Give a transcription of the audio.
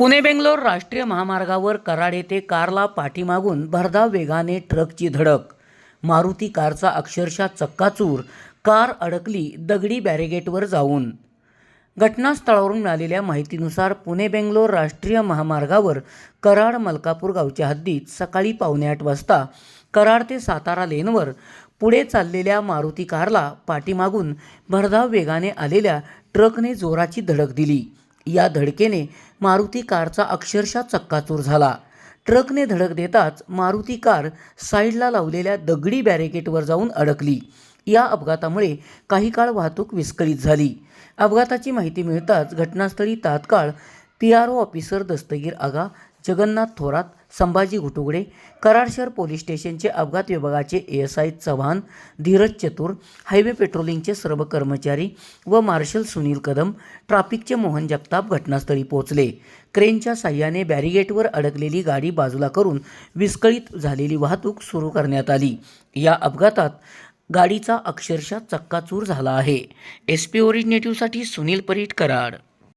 पुणे बेंगलोर राष्ट्रीय महामार्गावर कराड येथे कारला पाठीमागून भरधाव वेगाने ट्रकची धडक. मारुती कारचा अक्षरशः चक्काचूर. कार अडकली दगडी बॅरिगेटवर जाऊन. घटनास्थळावरून मिळालेल्या माहितीनुसार पुणे बेंगलोर राष्ट्रीय महामार्गावर कराड मलकापूर गावच्या हद्दीत सकाळी पावणे आठ वाजता कराड ते सातारा लेनवर पुढे चाललेल्या मारुती कारला पाठीमागून भरधाव वेगाने आलेल्या ट्रकने जोराची धडक दिली. या धडकेने मारुती कारचा अक्षरशः चक्काचूर झाला. ट्रकने धडक देताच मारुती कार साईडला लावलेल्या दगडी बॅरिकेटवर जाऊन अडकली. या अपघातामुळे काही काळ वाहतूक विस्कळीत झाली. अपघाताची माहिती मिळताच घटनास्थळी तात्काळ P R O officer Dastagir Aga Jagannath Thorat Sambhaji Ghutugade Karad शहर पोलीस स्टेशनचे अपघात विभागाचे A S I Chavan Dhiraj Chatur highway पेट्रोलिंगचे सर्व कर्मचारी व मार्शल सुनील कदम ट्राफिकचे मोहन जगताप घटनास्थळी पोहोचले. क्रेनच्या साह्याने बॅरिगेटवर अडकलेली गाडी बाजूला करून विस्कळीत झालेली वाहतूक सुरू करण्यात आली. या अपघातात गाडीचा अक्षरशः चक्काचूर झाला आहे. एस पी ओरिजिनेटिव्हसाठी सुनील परीट कराड